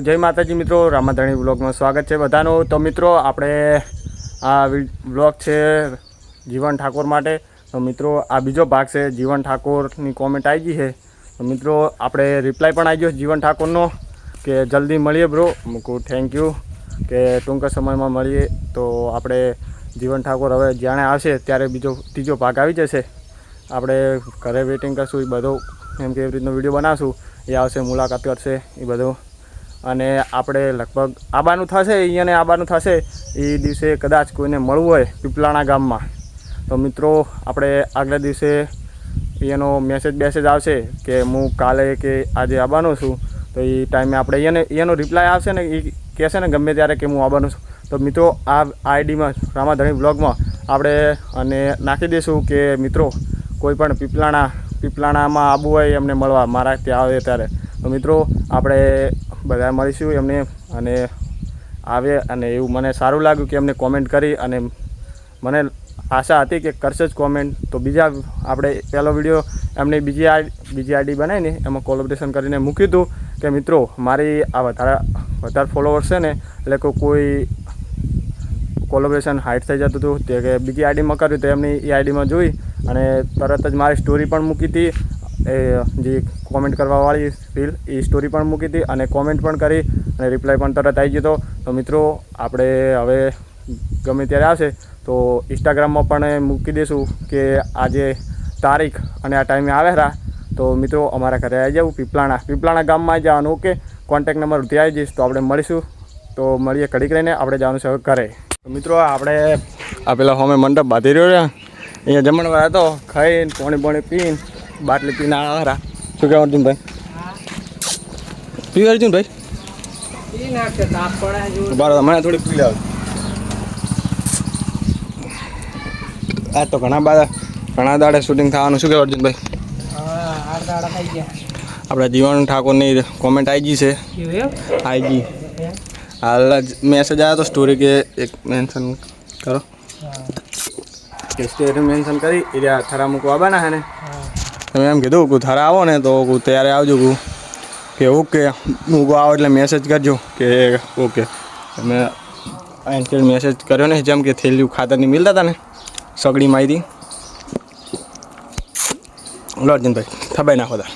જય માતાજી મિત્રો, રામાધણી બ્લોગમાં સ્વાગત છે બધાનું. તો મિત્રો, આપણે આ બ્લોગ છે જીવન ઠાકોર માટે. તો મિત્રો, આ બીજો ભાગ છે જીવન ઠાકોરની કોમેન્ટ આવી ગઈ છે. તો મિત્રો, આપણે રિપ્લાય પણ આવી ગયો જીવન ઠાકોરનો કે જલ્દી મળીએ બ્રો મૂકું થેન્ક યુ કે ટૂંક સમયમાં મળીએ. તો આપણે જીવન ઠાકોર હવે જાણે આવશે ત્યારે બીજો, ત્રીજો ભાગ આવી જશે. આપણે ઘરે વેઇટિંગ કરશું, એ બધો, એમ કે એવી રીતનો વીડિયો બનાવશું. એ આવશે, મુલાકાત કરશે, એ બધું. અને આપણે લગભગ આબાનું થશે અહીંયાને આબાનું થશે એ દિવસે કદાચ કોઈને મળવું હોય પીપલાણા ગામમાં. તો મિત્રો, આપણે આગલા દિવસે એનો મેસેજ બેસેજ આવશે કે હું કાલે કે આજે આવવાનો છું. તો એ ટાઈમે આપણે એને એનો રિપ્લાય આવશે ને એ કહેશે ને ગમે ત્યારે કે હું આવવાનો છું. તો મિત્રો, આ આઈડીમાં, રામાધણી બ્લોગમાં આપણે અને નાખી દઈશું કે મિત્રો, કોઈ પણ પીપલાણા, પીપલાણામાં આવવું હોય એમને મળવા, મારા ત્યાં આવે ત્યારે. તો મિત્રો, આપણે બધા મળીશું એમને અને આવે અને એવું મને સારું લાગ્યું કે એમને કોમેન્ટ કરી અને મને આશા હતી કે કરશે જ કોમેન્ટ તો બીજા આપણે પહેલો વીડિયો એમને બીજી આ બીજી આઈડી બનાવીને એમાં કોલેબરેશન કરીને મૂક્યું હતું કે મિત્રો, મારી આ વધારે વધારે ફોલોવર્સ છે ને, એટલે કોઈ કોલેબરેશન હાઇટ થઈ જતું હતું. તે કે બીજી આઈડીમાં કર્યું તો એમની એ આઈડીમાં જોઈ અને તરત જ મારી સ્ટોરી પણ મૂકી હતી. એ, જે કોમેન્ટ કરવાવાળી રીલ એ સ્ટોરી પણ મૂકી હતી અને કોમેન્ટ પણ કરી અને રિપ્લાય પણ તરત આવી હતો. તો મિત્રો, આપણે હવે ગમે ત્યારે આવશે, તો ઇન્સ્ટાગ્રામમાં પણ મૂકી દઈશું કે આજે તારીખ અને આ ટાઈમે આવેલા તો મિત્રો, અમારા ઘરે આવી જવું પીપલાણા. પીપલાણા ગામમાં આવી જવાનું ઓકે કોન્ટેક નંબર ત્યાં આવી જઈશ, તો આપણે મળીશું. તો મળીએ કડીક રહીને, આપણે જવાનું છે ઘરે. મિત્રો, આપણે આ પેલા હોમે મંડપ બાંધી રહ્યો છે. અહીંયા જમણવાર હતો, ખાઈને પોણી પોણી પીને બાટલી પીને ખરા શું કહેવા અર્જુનભાઈ? પીવું અર્જુનભાઈ? બાર મને થોડી પી આ તો ઘણા બધા, ઘણા દાડે શૂટિંગ થવાનું. શું કહેવું અર્જુનભાઈ? આપણા જીવન ઠાકોરની કોમેન્ટ આવી ગઈ છે. આવી ગઈ. હાલ મેસેજ આવ્યો તો સ્ટોરી કે એક મેન્શન કરો. કે સ્ટોરી મેન્શન કરી એ થરા મૂકવા આવવાના હે ને. તમે એમ કીધું કે થરા આવો ને તો કહું ત્યારે આવજો કહું કે ઓકે મૂકો આવો એટલે મેસેજ કરજો કે ઓકે. તમે એન્ડ મેસેજ કર્યો ને, જેમ કે થેલ્યું ખાતરની મિલતા હતા ને, સગડી માહિતી લો અર્જુનભાઈ, થબાઈ નાખો તા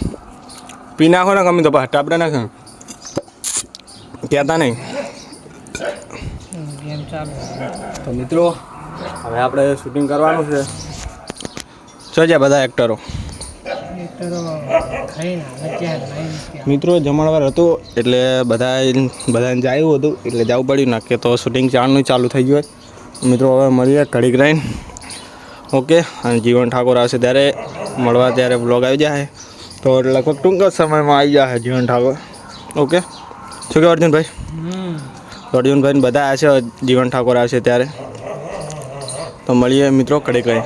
પી નાખો ને ગમે તો પાછા, ટાબડા નાખો. કહેતા નહીં. તો મિત્રો, હવે આપણે શૂટિંગ કરવાનું છે. જોજે બધા એક્ટરો મિત્રો જમણવાર હતું એટલે બધા બધાને જાયું હતું એટલે જવું પડ્યું. ના કે તો શૂટિંગ ચારનું ચાલુ થઈ ગયું હોય. મિત્રો હવે મળીએ ઘડીક રહીને. ઓકે અને જીવન ઠાકોર આવશે ત્યારે મળવા ત્યારે બ્લોગ આવી જાય. તો લગભગ ટૂંક જ સમયમાં આવી જાય જીવન ઠાકોર. ઓકે શું કહે અર્જુનભાઈ? તો અર્જુનભાઈ ને બધા આવશે જીવન ઠાકોર આવશે ત્યારે. તો મળીએ મિત્રો કડી કઈ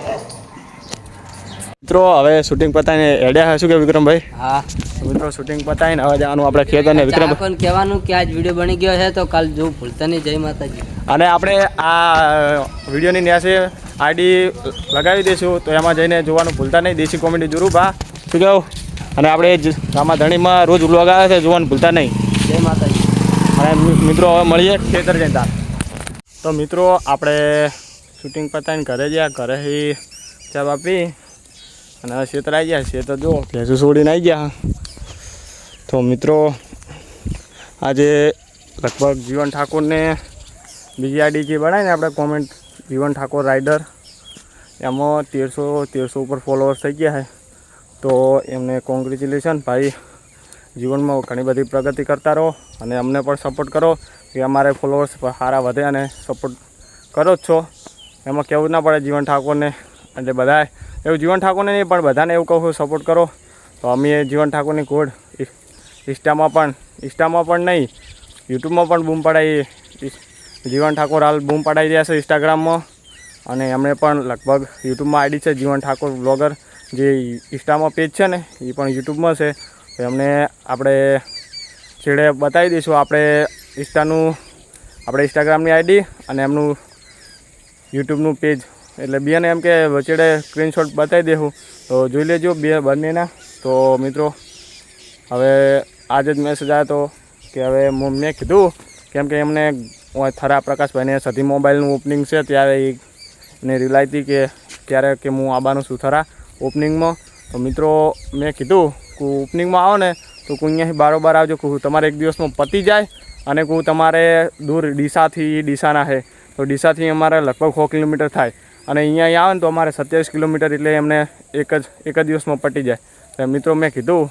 મિત્રો હવે શૂટિંગ પતાવીને એડ્યા શું કે વિક્રમભાઈ? હા. મિત્રો શૂટિંગ પતાવીને હવે જવાનું આપણે ખેતર ને વિક્રમ ચાહકોને કહેવાનું કે આજ વીડિયો બની ગયો છે તો કાલ જો ભૂલતા નહીં. જય માતાજી. અને આપણે આ વિડીયોની ન્યાસે આઈડી લગાવી દઈશું તો એમાં જઈને જોવાનું ભૂલતા નહીં. દેશી કોમેડી જરૂર બા. શું કહું? અને આપણે રામા ધણીમાં રોજ વ્લોગ આવે છે જોવાનું ભૂલતા નહીં. જય માતાજી. અને મિત્રો હવે મળીએ ખેતર જઈને તો મિત્રો આપણે શૂટિંગ પતાવીને ઘરે ગયા. ઘરેથી જવાબ આપી અને હવે ખેતર આવી ગયા ખેતર જો ભેંસો છોડીને આવી ગયા. તો મિત્રો, આજે લગભગ જીવન ઠાકોરને બીજી આઈડી જે બનાવીને આપણે કોમેન્ટ, જીવન ઠાકોર રાઇડર એમાં તેરસો તેરસો ઉપર ફોલોઅર્સ થઈ ગયા છે. તો એમને કોંગ્રેચ્યુલેશન ભાઈ. જીવનમાં ઘણી બધી પ્રગતિ કરતા રહો અને અમને પણ સપોર્ટ કરો. કે અમારે ફોલોઅર્સ સારા વધે અને સપોર્ટ કરો જ છો. એમાં કહેવું ના પડે જીવન ઠાકોરને? એટલે બધા એવું જીવન ઠાકોરને નહીં, પણ બધાને એવું કહું સપોર્ટ કરો. તો અમે જીવન ઠાકોરની કોડ ઇન્સ્ટામાં પણ ઇન્સ્ટામાં પણ નહીં, યુટ્યુબમાં પણ બૂમ પડાવી જીવન ઠાકોર હાલ બૂમ પડાવી રહ્યા છે ઇન્સ્ટાગ્રામમાં. અને એમણે પણ લગભગ યુટ્યુબમાં આઈડી છે, જીવન ઠાકોર બ્લોગર જે ઇન્સ્ટામાં પેજ છે ને એ પણ યુટ્યુબમાં છે. તો એમને આપણે છેડે બતાવી દઈશું, આપણે ઇન્સ્ટાનું આપણે ઇન્સ્ટાગ્રામની આઈડી અને એમનું યુટ્યુબનું પેજ. એટલે બેને એમ કે વચેડે સ્ક્રીનશોટ બતાવી દેવું તો જોઈ લેજો બે બંનેના. તો મિત્રો, હવે આજે જ મેસેજ આવ્યો તો કે હવે મેં કીધું કેમ કે એમને થરા પ્રકાશભાઈને સધી મોબાઈલનું ઓપનિંગ છે, ત્યારે એને રિલાય હતી કે ત્યારે કે હું આવવાનું છું થરા ઓપનિંગમાં તો મિત્રો, મેં કીધું કે ઓપનિંગમાં આવો ને, તો કોઈ અહીંયાથી બારોબાર આવજો. કહું તમારે એક દિવસમાં પતી જાય અને કહું, તમારે દૂર ડીસાથી ડીસાના છે તો ડીસાથી અમારે લગભગ સો કિલોમીટર થાય. અને અહીંયા આવે ને તો અમારે સત્યાવીસ કિલોમીટર એટલે એમને એક જ એક જ દિવસમાં પટી જાય. તો મિત્રો મેં કીધું,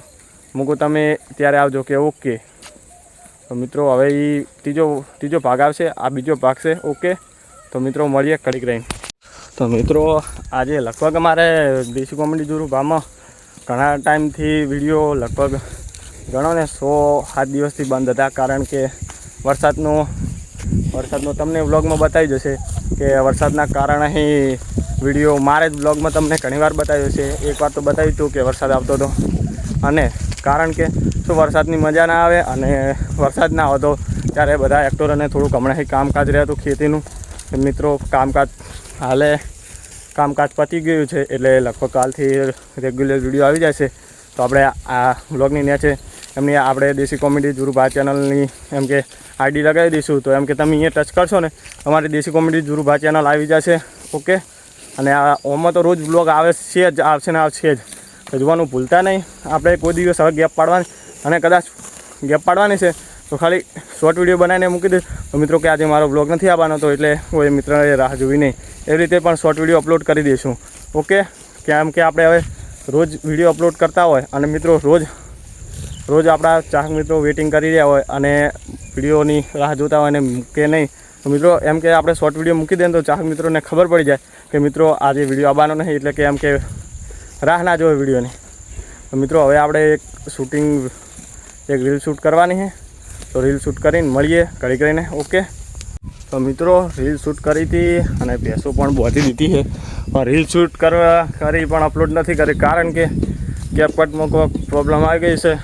મૂકું તમે ત્યારે આવજો કે ઓકે તો મિત્રો, હવે એ ત્રીજો ત્રીજો ભાગ આવશે, આ બીજો ભાગ છે ઓકે તો મિત્રો, મળીએ કડીક રહીને. તો મિત્રો, આજે લગભગ અમારે દેશી કોમેડી જુરુ ગામમાં ઘણા ટાઈમથી વીડિયો લગભગ ગણો ને સો સાત દિવસથી બંધ હતા, કારણ કે વરસાદનો વરસાદનો તમને વ્લોગમાં બતાવી જશે કે વરસાદના કારણે અહીં વીડિયો મારે જ વ્લોગમાં તમને ઘણીવાર બતાવ્યો છે. એકવાર તો બતાવ્યું હતું કે વરસાદ આવતો હતો. અને કારણ કે શું વરસાદની મજા ના આવે અને વરસાદ ના આવતો ત્યારે બધા એક્ટરોને થોડુંક હમણાંથી કામકાજ રહેતું ખેતીનું. મિત્રો કામકાજ હાલે, કામકાજ પતી ગયું છે એટલે લગભગ કાલથી રેગ્યુલર વીડિયો આવી જાય છે તો આપણે આ વ્લોગની નીચે એમની આપણે દેશી કોમેડી જુરુભા ચેનલની એમ કે આઈડી લગાવી દઈશું. તો એમ કે તમે અહીંયા ટચ કરશો ને, અમારી દેશી કોમેડી જુરુભા ચેનલ આવી જશે. ઓકે? અને આ ઓમાં તો રોજ વ્લોગ આવે છે જ, આવશે ને આવશે જ. જોવાનું ભૂલતા નહીં. આપણે કોઈ દિવસ હવે ગેપ પાડવાની અને કદાચ ગેપ પાડવાની છે, તો ખાલી શોર્ટ વીડિયો બનાવીને મૂકી દે તો મિત્રો કે આજે મારો બ્લોગ નથી આવવાનો, તો એટલે કોઈ મિત્રએ રાહ જોવી નહીં. એવી રીતે પણ શોર્ટ વીડિયો અપલોડ કરી દઈશું. ઓકે? કેમ કે આપણે હવે રોજ વીડિયો અપલોડ કરતા હોય અને મિત્રો રોજ રોજ આપણા ચાહક મિત્રો વેઇટિંગ કરી રહ્યા હોય અને વિડીયોની રાહ જોતા હોય અને કે નહીં. તો મિત્રો, એમ કે આપણે શોર્ટ વીડિયો મૂકી દઈએ તો ચાહક મિત્રોને ખબર પડી જાય કે મિત્રો, આજે વીડિયો આવવાનો નહીં, એટલે કે એમ કે રાહ ના જોવે વિડીયોની. તો મિત્રો, હવે આપણે એક શૂટિંગ એક રીલ શૂટ કરવાની છે. તો રીલ શૂટ કરીને મળીએ કરી કરીને ઓકે તો મિત્રો રીલ શૂટ કરી હતી અને ભેંસો પણ બોધી દીધી છે. પણ રીલ શૂટ કરવા કરી પણ અપલોડ નથી કરી, કારણ કે કેપકટમાં કોઈ પ્રોબ્લેમ આવી ગઈ છે.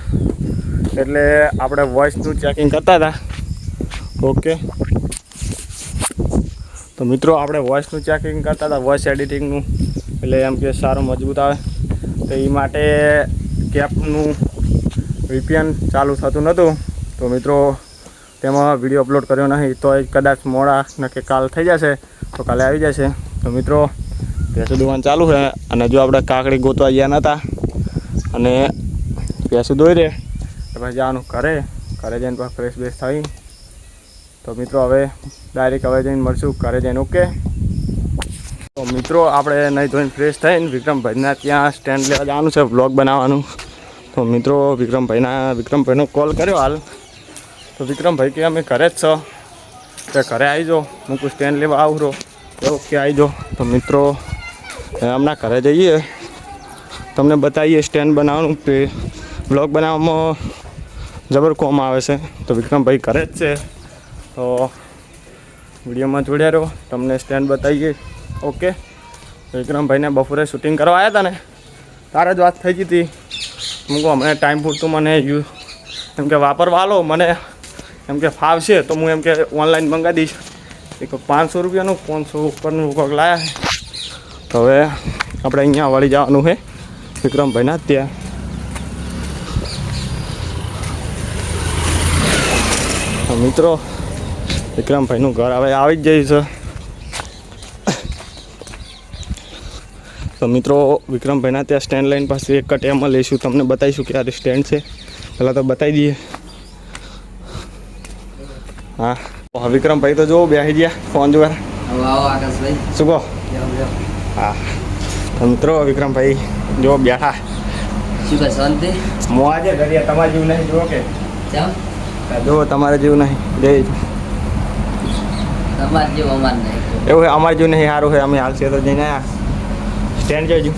એટલે આપણે વોઇસનું ચેકિંગ કરતા હતા. ઓકે તો મિત્રો, આપણે વોઇસનું ચેકિંગ કરતા હતા વોઇસ એડિટિંગનું એટલે એમ કે સારું મજબૂત આવે. તો એ માટે કેપનું વીપીએન ચાલુ થતું નહોતું તો મિત્રો, તેમાં વીડિયો અપલોડ કર્યો નહીં. તો એ કદાચ મોડા ને કે કાલ થઈ જશે. તો કાલે આવી જશે. તો મિત્રો પેસું દોવાનું ચાલુ છે. અને જો આપણે કાકડી ગોતવા ગયા નહોતા અને ભેંસું દોઈ રહે પછી જવાનું ઘરે ઘરે જઈને પછી ફ્રેશ બ્રેશ થઈ. તો મિત્રો હવે ડાયરેક્ટ હવે જઈને મળશું, ઘરે જઈને ઓકે તો મિત્રો આપણે નહીં ધોઈને ફ્રેશ થઈને વિક્રમભાઈના ત્યાં સ્ટેન્ડ લેવા જવાનું છે વ્લોગ બનાવવાનું. તો મિત્રો વિક્રમભાઈના, વિક્રમભાઈનો કોલ કર્યો હાલ. તો વિક્રમભાઈ કે અમે ઘરે જ છો. તે ઘરે આવી જાઓ, હું કોઈ સ્ટેન્ડ લેવા આવું રહો તો ઓકે આવી જાઓ. તો મિત્રો હમણાં ઘરે જઈએ. તમને બતાવીએ સ્ટેન્ડ બનાવવાનું બ્લોગ બનાવવામાં જબર કોમ આવે છે. તો વિક્રમભાઈ કરે જ છે. તો વિડીયોમાં જોડ્યા રહો. તમને સ્ટેન્ડ બતાવીએ ઓકે. વિક્રમભાઈને બપોરે શૂટિંગ કરવા આવ્યા હતા ને. તારે જ વાત થઈ ગઈ હતી હું કહું, હમણાં ટાઈમ પૂરતું મને યુ એમ કે, વાપરવા લો મને એમ કે ફાવશે તો હું એમ કે, ઓનલાઈન મંગાવી દઈશ. એક પાંચસો રૂપિયાનું, પાંચસો ઉપરનું કોક લાયા તો હવે આપણે અહીંયા વળી જવાનું છે વિક્રમભાઈના ત્યાં. તો મિત્રો વિક્રમભાઈનું ઘર હવે આવી જ જઈ છે. તો મિત્રો વિક્રમભાઈના ત્યાં સ્ટેન્ડ લાઈન પાસે એક ટેમમાં લઈશું તમને બતાવીશું કે આ સ્ટેન્ડ છે. પહેલાં તો બતાવી દઈએ. હા. હા, વિક્રમભાઈ તો જો બેસી ગયા ફોન જોવા શું કહો. હા. મિત્રો વિક્રમભાઈ જો બેઠા. શું શાંતિ? મોજે ઘરે તમારે જીવ નહીં જુઓ કે. જો તમારે જેવું નહીં. નહીં. એવું છે અમારે જેવું નહીં સારું છે અમે હાલ છે તો જઈને સ્ટેન્ડ જોઈજો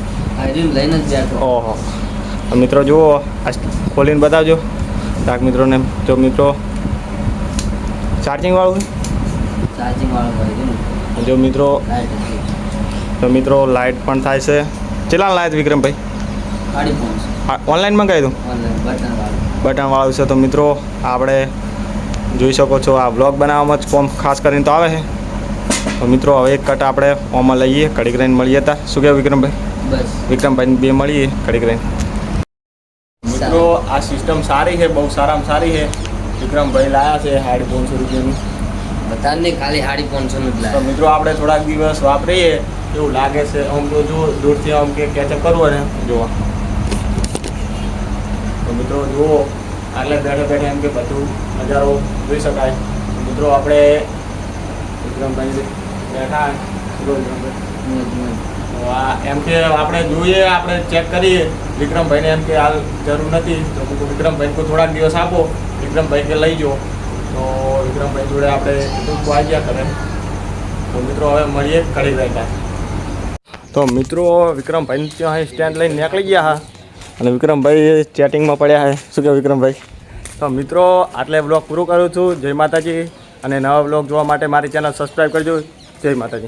લઈને જ ઓહો. મિત્રો જુઓ ખોલીને બતાવજો. ડાક મિત્રોને જો મિત્રો ચાર્જિંગ વાળું ચાર્જિંગ વાળો જો મિત્રો તો મિત્રો લાઇટ પણ થાય છે. ચેલા લાયત વિક્રમભાઈ? ઓનલાઈન મંગાવી દઉં ઓનલાઈન બટન વાળું. બટન વાળું છે તો મિત્રો આપણે જોઈ શકો છો આ બ્લોગ બનાવવામાં જ કોમ ખાસ કરીને તો આવે છે. તો મિત્રો હવે એક કટ આપણે ઓમાં લઈએ કડીક રહીને મળીએ તા શું કહેવાય વિક્રમભાઈ? વિક્રમભાઈ વિક્રમભાઈને બે મળીએ કડીક રહીને મિત્રો આ સિસ્ટમ સારી છે બહુ સારામાં સારી છે. વિક્રમભાઈ લાયા છે સાડી પાંચસો રૂપિયાની. બધાને ખાલી સાડી પાંચસો નું જ તો મિત્રો આપણે થોડાક દિવસ વાપરીએ એવું લાગે છે. આમ તો જો દૂરથી આમ કે કેચઅપ કરવું ને જોવા. મિત્રો, જુઓ આટલે બેઠે બેઠે એમ કે બધું નજારો જોઈ શકાય. મિત્રો, આપણે વિક્રમભાઈ બેઠા. એમ કે આપણે જોઈએ, આપણે ચેક કરીએ. વિક્રમભાઈને એમ કે હાલ જરૂર નથી. તો વિક્રમભાઈ, કોઈ થોડાક દિવસ આપો. વિક્રમભાઈ કે લઈ જાઓ. તો વિક્રમભાઈ જોડે આપણે ટૂંકું આવી ગયા કરે. તો મિત્રો, હવે મળીએ કરી રહ્યા તો મિત્રો, વિક્રમભાઈ ત્યાં સ્ટેન્ડ લઈને નીકળી ગયા હા. અને વિક્રમભાઈ ચેટિંગમાં પડ્યા છે. શું કહે વિક્રમભાઈ? તો મિત્રો, આટલે બ્લોગ પૂરું કરું છું. જય માતાજી. અને નવા બ્લોગ જોવા માટે મારી ચેનલ સબસ્ક્રાઈબ કરજો. જય માતાજી.